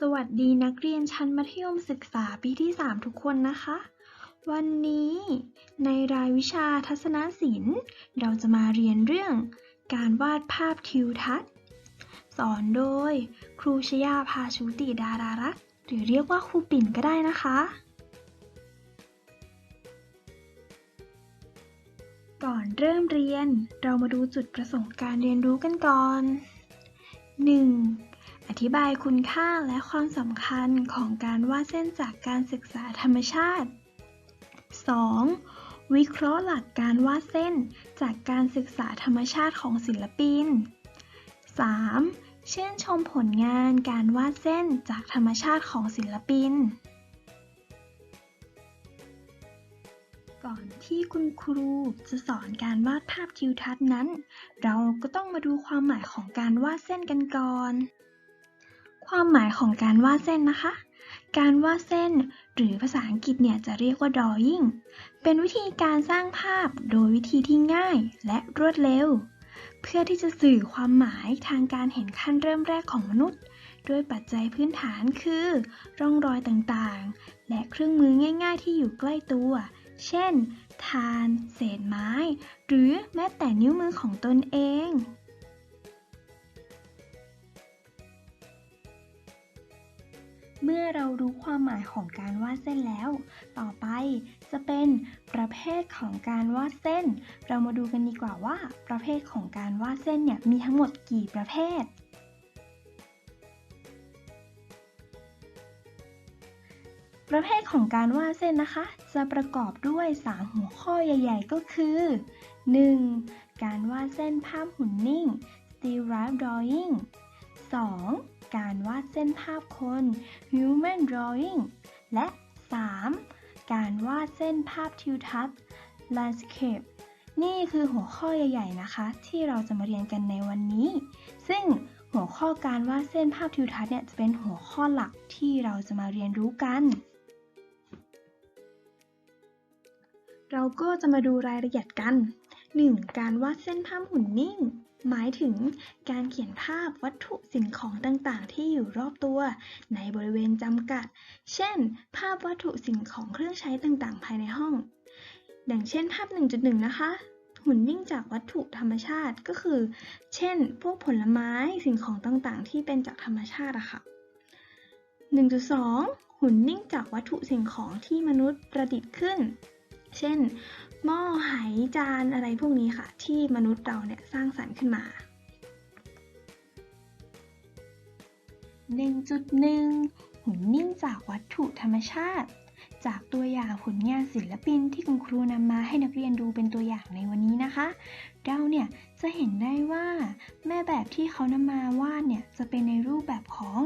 สวัสดีนักเรียนชั้นมัธยมศึกษาปีที่ 3 ทุกคนนะคะ วันนี้ในรายวิชาทัศนศิลป์ เราจะมาเรียนเรื่อง การวาดภาพทิวทัศน์ สอนโดย ครูชยาภาชุติดารารัตน์หรือเรียกว่าครูปิ่นก็ได้นะคะ ก่อนเริ่มเรียนเรามาดูจุดประสงค์การเรียนรู้กันก่อน 1. อธิบายคุณค่าและความสำคัญของการวาดเส้นจากการศึกษาธรรมชาติ 2. วิเคราะห์หลักการวาดเส้นจากการศึกษาธรรมชาติของศิลปิน 3. ชื่นชมผลงานการวาดเส้นจากธรรมชาติของศิลปิน ก่อนที่คุณครูจะสอนการวาดภาพทิวทัศน์นั้น เราก็ต้องมาดูความหมายของการวาดเส้นกันก่อน ความหมายของการวาดเส้นนะคะ การวาดเส้น หรือภาษาอังกฤษเนี่ยจะเรียกว่า drawing เป็นวิธีการสร้างภาพโดยวิธีที่ง่ายและรวดเร็ว เพื่อที่จะสื่อความหมายทางการเห็นขั้นเริ่มแรกของมนุษย์ ด้วยปัจจัยพื้นฐานคือ ร่องรอยต่างๆ และเครื่องมือง่ายๆ ที่อยู่ใกล้ตัว เช่น ทาน เศษไม้ หรือแม้แต่นิ้วมือของตนเอง เมื่อเรารู้ความหมายของการวาดเส้นแล้ว ต่อไปจะเป็นประเภทของการวาดเส้น เรามาดูกันดีกว่าว่า ประเภทของการวาดเส้นเนี่ยมีทั้งหมดกี่ประเภท ประเภทของการวาดเส้นนะคะ จะประกอบด้วย 3 หัวข้อใหญ่ ๆ ก็คือ 1. การวาดเส้นภาพหุ่นนิ่ง still life drawing 2. การวาดเส้นภาพคน human drawing และ 3. การวาดเส้นภาพทิวทัศน์ landscape นี่คือหัวข้อใหญ่ ๆ นะคะ ที่เราจะมาเรียนกันในวันนี้ ซึ่งหัวข้อการวาดเส้นภาพทิวทัศน์เนี่ยจะเป็นหัวข้อหลักที่เราจะมาเรียนรู้กัน เราก็จะมาดูรายละเอียดกัน 1. การวาดเส้นภาพหุ่นนิ่ง หมายถึงการเขียนภาพวัตถุสิ่งของต่างๆ ที่อยู่รอบตัว ในบริเวณจำกัด เช่น ภาพวัตถุสิ่งของเครื่องใช้ต่างๆ ภายในห้อง ดังเช่นภาพ 1.1 นะคะ หุ่นนิ่งจากวัตถุธรรมชาติก็คือ เช่น พวกผลไม้สิ่งของต่างๆ ที่เป็นจากธรรมชาติอะค่ะ 1.2 หุ่นนิ่งจากวัตถุสิ่งของที่มนุษย์ประดิษฐ์ขึ้น เช่น หม้อไหจานอะไรพวกนี้ค่ะ ที่มนุษย์เราเนี่ยสร้างสรรค์ขึ้นมา 1.1 หุ่นนิ่งจากวัตถุธรรมชาติ จากตัวอย่างผลงานศิลปินที่คุณครูนำมาให้นักเรียนดูเป็นตัวอย่างในวันนี้นะคะ เราเนี่ยจะเห็นได้ว่าแม่แบบที่เขานำมาวาดเนี่ยจะเป็นในรูปแบบของ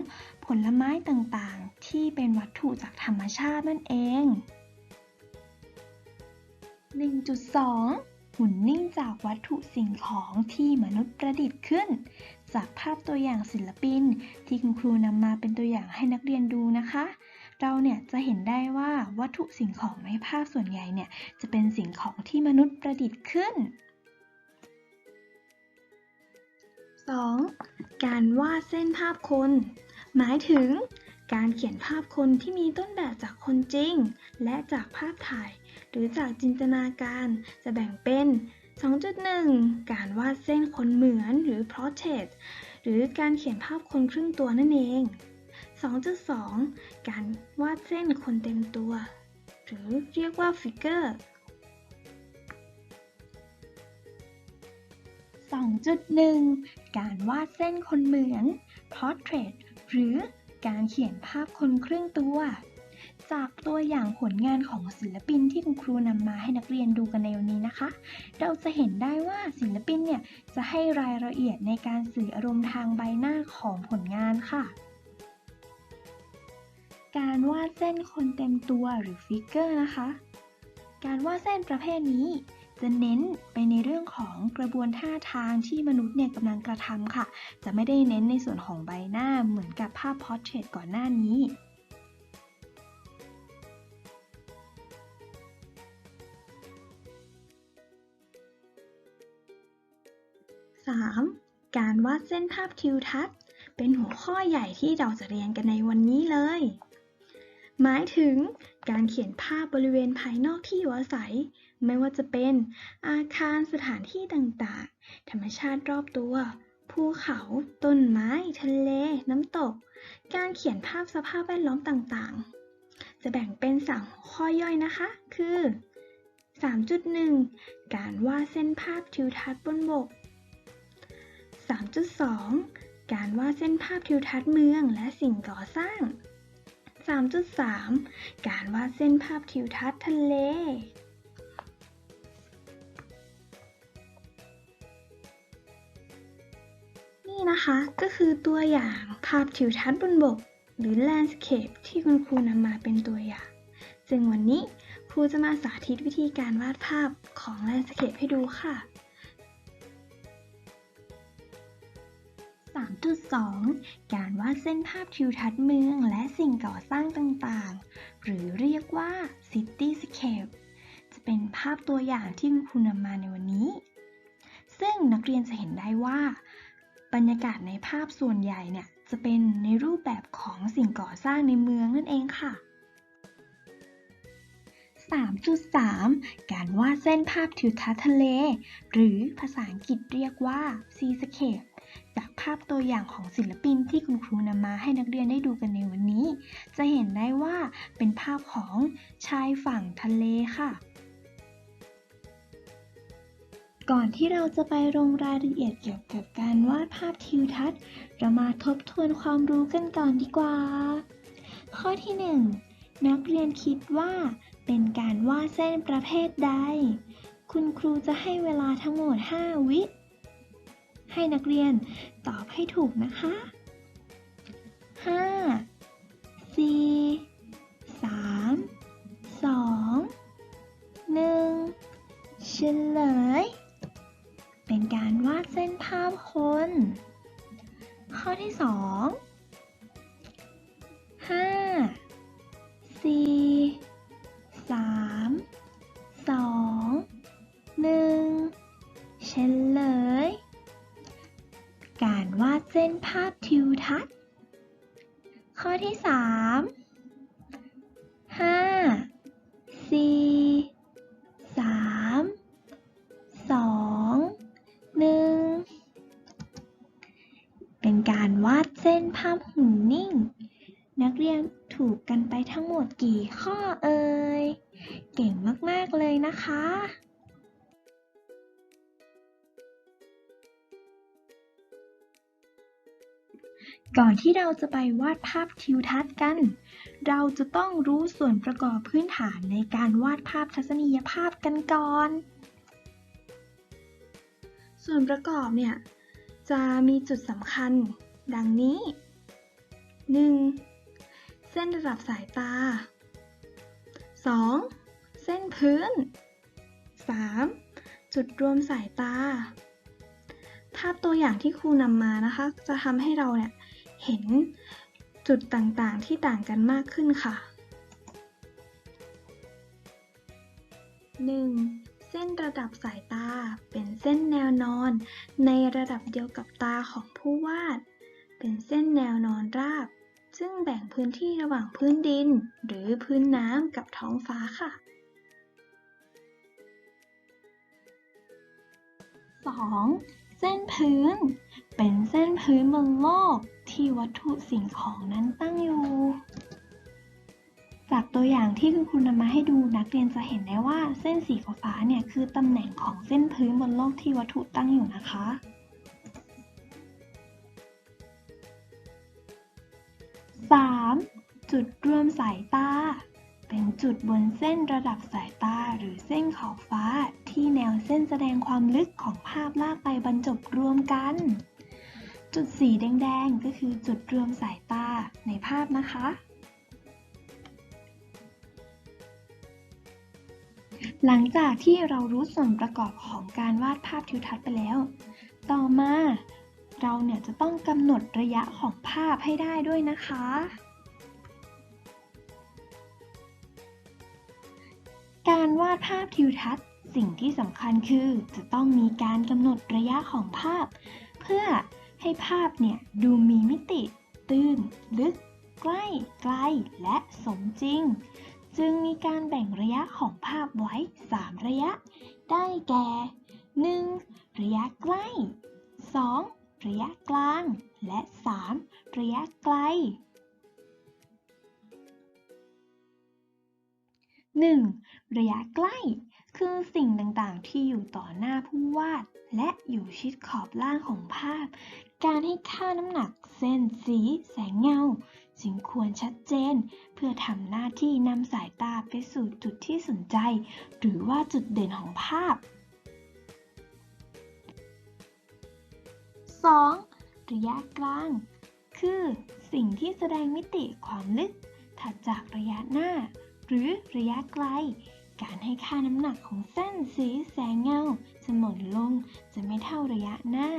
ผลไม้ต่างๆ ที่เป็นวัตถุจากธรรมชาตินั่นเอง 1.2 หุ่นนิ่งจากวัตถุสิ่งของที่มนุษย์ประดิษฐ์ขึ้น จากภาพตัวอย่างศิลปิน ที่คุณครูนำมาเป็นตัวอย่างให้นักเรียนดูนะคะ เราเนี่ยจะเห็นได้ว่าวัตถุสิ่งของในภาพส่วนใหญ่เนี่ยจะเป็นสิ่งของที่มนุษย์ประดิษฐ์ขึ้น 2. การวาดเส้นภาพคน หมายถึง การเขียนภาพคนที่มีต้นแบบจากคนจริง และจากภาพถ่าย หรือจากจินตนาการจะแบ่งเป็น 2.1 การวาดเส้นคนเหมือนหรือ portrait หรือการเขียนภาพคนครึ่งตัวนั่นเอง 2.2 การวาดเส้นคนเต็มตัว หรือเรียกว่า figure 2.1 การวาดเส้นคนเหมือน portrait หรือการเขียนภาพคนครึ่งตัว จากตัวอย่างผลงานของศิลปินที่คุณครูนำมาให้นักเรียนดูกันในวันนี้นะคะ เราจะเห็นได้ว่าศิลปินเนี่ยจะให้รายละเอียดในการสื่ออารมณ์ทางใบหน้าของผลงานค่ะ การวาดเส้นคนเต็มตัวหรือฟิกเกอร์นะคะ การวาดเส้นประเภทนี้จะเน้นไปในเรื่องของกระบวนท่าทางที่มนุษย์เนี่ยกำลังกระทำค่ะ จะไม่ได้เน้นในส่วนของใบหน้าเหมือนกับภาพพอร์เทรตก่อนหน้านี้ 3. การวาดเส้นภาพทิวทัศน์ เป็นหัวข้อใหญ่ที่เราจะเรียนกันในวันนี้เลย หมายถึงการเขียนภาพบริเวณภายนอกที่อยู่อาศัย ไม่ว่าจะเป็นอาคารสถานที่ต่างๆ ธรรมชาติรอบตัว ภูเขา ต้นไม้ ทะเล น้ำตก การเขียนภาพสภาพแวดล้อมต่างๆ จะแบ่งเป็นสามหัวข้อย่อยนะคะ คือ3.1 การวาดเส้นภาพทิวทัศน์บนบก 3.2 การวาดเส้นภาพทิวทัศน์เมืองและสิ่งก่อสร้าง 3.3 การวาดเส้นภาพทิวทัศน์ทะเล นี่นะคะก็คือตัวอย่างภาพทิวทัศน์บนบก หรือ landscape ที่คุณครูนำมาเป็นตัวอย่าง ซึ่งวันนี้ครูจะมาสาธิตวิธีการวาดภาพของ landscape ให้ดูค่ะ 3.2 การวาดเส้นภาพทิวทัศน์เมืองและสิ่งก่อสร้างต่างๆ หรือเรียกว่า Cityscape จะเป็นภาพตัวอย่างที่คุณครูนำมาในวันนี้ ซึ่งนักเรียนจะเห็นได้ว่า บรรยากาศในภาพส่วนใหญ่เนี่ยจะเป็นในรูปแบบของสิ่งก่อสร้างในเมืองนั่นเองค่ะ 3.3 การวาดเส้นภาพทิวทัศน์ทะเล หรือภาษาอังกฤษเรียกว่า Seascape จากภาพตัวอย่างของศิลปินที่คุณครูนำมาให้นักเรียนได้ดูกันในวันนี้ จะเห็นได้ว่าเป็นภาพของชายฝั่งทะเลค่ะ ก่อนที่เราจะไปลงรายละเอียดเกี่ยวกับการวาดภาพทิวทัศน์ เรามาทบทวนความรู้กันก่อนดีกว่า ข้อที่ 1 นักเรียนคิดว่าเป็นการวาดเส้นประเภทใด คุณครูจะให้เวลาทั้งหมด 5 วิ ให้นักเรียนตอบให้ถูกนะคะ 5 4 3 2 1เฉลย เป็นการวาดเส้นภาพคน ข้อที่ 2 5 4 3 ทิวทัศน์ ข้อที่3 5 4 3 2 1เป็นการวาดเส้นภาพหุ่นนิ่ง นักเรียนถูกกันไปทั้งหมดกี่ข้อเอ่ย เก่งมาก ๆ เลยนะคะ ก่อนที่เราจะไปวาดภาพทิวทัศน์กัน เราจะต้องรู้ส่วนประกอบพื้นฐานในการวาดภาพทัศนียภาพกันก่อน ส่วนประกอบเนี่ย จะมีจุดสำคัญ ดังนี้ 1. เส้นระดับสายตา 2. เส้นพื้น 3. จุดรวมสายตาภาพตัวอย่างที่ครูนำมานะคะ จะทำให้เราเนี่ย เห็นจุดต่างๆที่ต่างกันมากขึ้นค่ะ 1. เส้นระดับสายตาเป็นเส้นแนวนอน ในระดับเดียวกับตาของผู้วาด เป็นเส้นแนวนอนราบ ซึ่งแบ่งพื้นที่ระหว่างพื้นดิน หรือพื้นน้ำกับท้องฟ้าค่ะ 2. เส้นพื้น เป็นเส้นพื้นบนโลก ที่วัตถุสิ่งของนั้นตั้งอยู่ จากตัวอย่างที่คุณครูนำมาให้ดูนักเรียนจะเห็นได้ว่าเส้นสีฟ้าเนี่ยคือตำแหน่งของเส้นพื้นบนโลกที่วัตถุตั้งอยู่นะคะ 3. จุดรวมสายตา เป็นจุดบนเส้นระดับสายตาหรือเส้นขอบฟ้าที่แนวเส้นแสดงความลึกของภาพลากไปบรรจบรวมกัน จุดสีแดงๆ ก็คือจุดรวมสายตาในภาพนะคะ หลังจากที่เรารู้ส่วนประกอบของการวาดภาพทิวทัศน์ไปแล้ว ต่อมาเราเนี่ยจะต้องกำหนดระยะของภาพให้ได้ด้วยนะคะ การวาดภาพทิวทัศน์ สิ่งที่สำคัญคือจะต้องมีการกำหนดระยะของภาพ เพื่อ ให้ภาพเนี่ยดูมีมิติ ตื้น ลึก ใกล้ ไกล และสมจริง จึงมีการแบ่งระยะของภาพไว้ 3 ระยะ ได้แก่ 1. ระยะใกล้ 2. ระยะกลาง และ 3. ระยะไกล 1. ระยะใกล้ คือสิ่งต่างๆ ที่อยู่ต่อหน้าผู้วาด และอยู่ชิดขอบล่างของภาพ การให้ค่าน้ำหนัก เส้นสี แสงเงาจึงควรชัดเจน เพื่อทำหน้าที่นำสายตาไปสู่จุดที่สนใจ หรือว่าจุดเด่นของภาพ 2. ระยะกลาง คือสิ่งที่แสดงมิติความลึก ถัดจากระยะหน้า หรือระยะไกล การให้ค่าน้ำหนักของเส้นสีแสงเงา จะหมดลงจะไม่เท่าระยะหน้า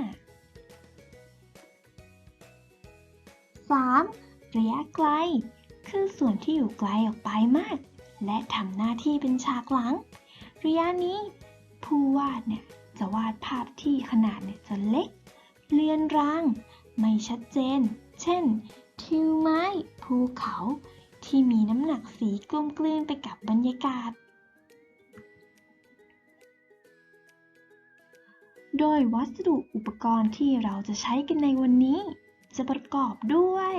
3. ระยะไกล คือส่วนที่อยู่ไกลออกไปมาก และทำหน้าที่เป็นฉากหลัง ระยะนี้ ผู้วาดเนี่ยจะวาดภาพที่ขนาดเนี่ยจะเล็ก เลือนราง ไม่ชัดเจน เช่น ทิวไม้ ภูเขา ที่มีน้ำหนักสีกลมกลืนไปกับบรรยากาศ โดยวัสดุอุปกรณ์ที่เราจะใช้กันในวันนี้ จะประกอบด้วย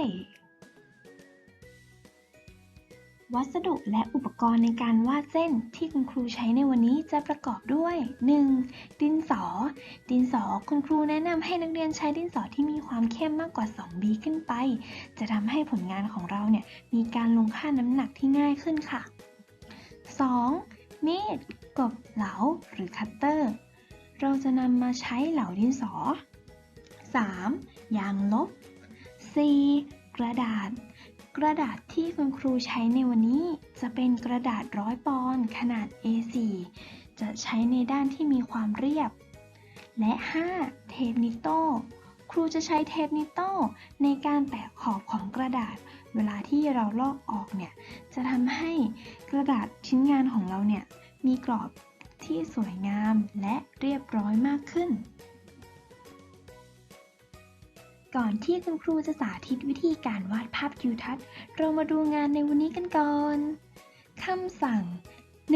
วัสดุและอุปกรณ์ในการวาดเส้นที่คุณครูใช้ในวันนี้จะประกอบด้วย 1. ดินสอ ดินสอคุณครูแนะนำให้นักเรียนใช้ดินสอที่มีความเข้มมากกว่า 2B ขึ้นไป จะทำให้ผลงานของเราเนี่ยมีการลงค่าน้ำหนักที่ง่ายขึ้นค่ะ 2. มีด กบเหลา หรือคัตเตอร์ เราจะนำมาใช้เหล่าดินสอ 3. ยางลบ 4. กระดาษ กระดาษที่คุณครูใช้ในวันนี้ จะเป็นกระดาษร้อยปอนด์ขนาด A4 จะใช้ในด้านที่มีความเรียบ และ 5. เทปนิโต้ครูจะใช้เทปนิโต้ในการแตะขอบของกระดาษ เวลาที่เราลอกออกเนี่ย จะทำให้กระดาษชิ้นงานของเราเนี่ย มีกรอบ รูจะสาธิตวิธีการวาดภาพทิวทัศน์ เรามาดูงานในวันนี้กันก่อน คำสั่ง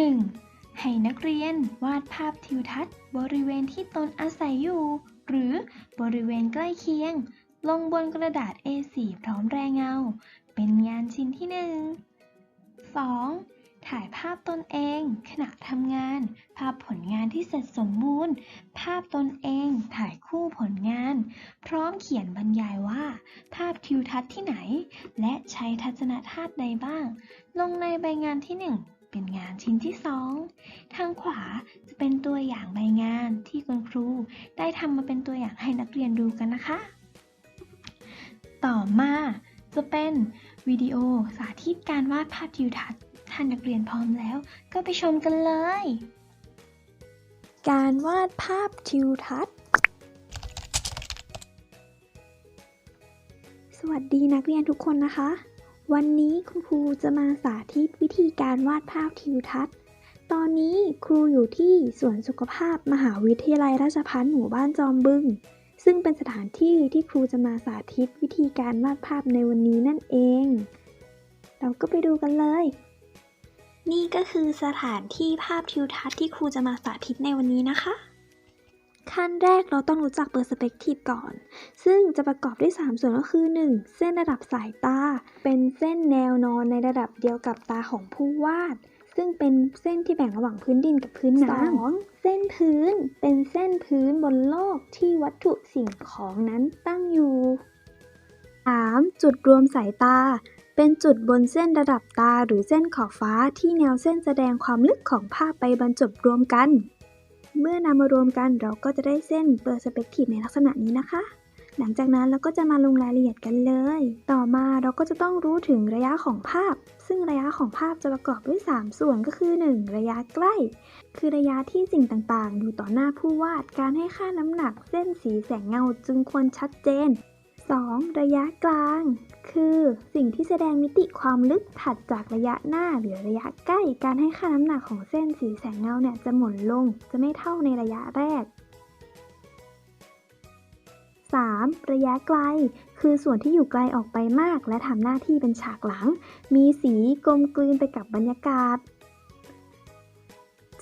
1. ให้นักเรียนวาดภาพทิวทัศน์ บริเวณที่ตนอาศัยอยู่ หรือบริเวณใกล้เคียง ลงบนกระดาษ A4 พร้อมแรงเงา เป็นงานชิ้นที่ 1 2. ถ่ายภาพตนเอง ขณะทำงาน ภาพผลงานที่เสร็จสมบูรณ์ ภาพตนเอง ถ่ายคู่ผลงาน พร้อมเขียนบรรยายว่า ภาพทิวทัศน์ที่ไหน และใช้ทัศนธาตุใดบ้าง ลงในใบงานที่ 1เป็นงานชิ้นที่ 2 ทางขวาจะเป็นตัวอย่างใบงานที่คุณครู ได้ทำมาเป็นตัวอย่างให้นักเรียนดูกันนะคะ ต่อมาจะเป็นวิดีโอสาธิตการวาดภาพทิวทัศน์ ถ้านักเรียนพร้อมแล้ว ก็ไปชมกันเลย การวาดภาพทิวทัศน์ สวัสดีนักเรียนทุกคนนะคะ วันนี้คุณครูจะมาสาธิตวิธีการวาดภาพทิวทัศน์ ตอนนี้ครูอยู่ที่สวนสุขภาพมหาวิทยาลัยราชภัฏหมู่บ้านจอมบึง ซึ่งเป็นสถานที่ที่ครูจะมาสาธิตวิธีการวาดภาพในวันนี้นั่นเอง เราก็ไปดูกันเลย นี่ก็คือสถานที่ภาพทิวทัศน์ที่ครูจะมาสาธิตในวันนี้นะคะ ขั้นแรกเราต้องรู้จักเปอร์สเปกทีฟก่อน ซึ่งจะประกอบด้วย 3 ส่วนก็คือ 1. เส้นระดับสายตา เป็นเส้นแนวนอนในระดับเดียวกับตาของผู้วาด ซึ่งเป็นเส้นที่แบ่งระหว่างพื้นดินกับพื้นน้ำ เส้นพื้น เป็นเส้นพื้นบนโลกที่วัตถุสิ่งของนั้นตั้งอยู่ 3. จุดรวมสายตา เป็นจุดบนเส้นระดับตาหรือเส้นขอบฟ้าที่แนวเส้นแสดงความลึกของภาพไปบรรจบรวมกัน เมื่อนำมารวมกันเราก็จะได้เส้นเปอร์สเปกทีฟในลักษณะนี้นะคะ หลังจากนั้นเราก็จะมาลงรายละเอียดกันเลย ต่อมาเราก็จะต้องรู้ถึงระยะของภาพ ซึ่งระยะของภาพจะประกอบด้วย 3 ส่วนก็คือ 1. ระยะใกล้ คือระยะที่สิ่งต่างๆ อยู่ต่อหน้าผู้วาด การให้ค่าน้ำหนัก เส้นสีแสงเงาจึงควรชัดเจน 2. ระยะกลาง คือสิ่งที่แสดงมิติความลึกถัดจากระยะหน้าหรือระยะใกล้ การให้ค่าน้ำหนักของเส้นสีแสงเงาเนี่ยจะหม่นลง จะไม่เท่าในระยะแรก 3. ระยะไกล คือส่วนที่อยู่ไกลออกไปมาก และทำหน้าที่เป็นฉากหลัง มีสีกลมกลืนไปกับบรรยากาศ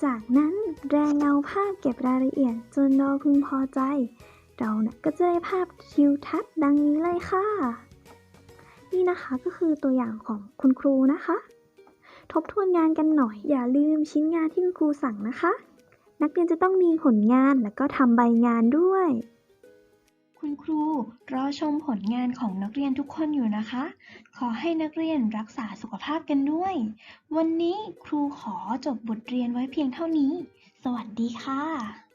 จากนั้นแรงเงาภาพเก็บรายละเอียดจนเราพึงพอใจ เราเนี่ยก็จะได้ภาพทิวทัศน์ดังนี้เลยค่ะ นี่นะคะก็คือตัวอย่างของคุณครูนะคะ ทบทวนงานกันหน่อย อย่าลืมชิ้นงานที่คุณครูสั่งนะคะ นักเรียนจะต้องมีผลงานแล้วก็ทำใบงานด้วย คุณครูรอชมผลงานของนักเรียนทุกคนอยู่นะคะ ขอให้นักเรียนรักษาสุขภาพกันด้วย วันนี้ครูขอจบบทเรียนไว้เพียงเท่านี้ สวัสดีค่ะ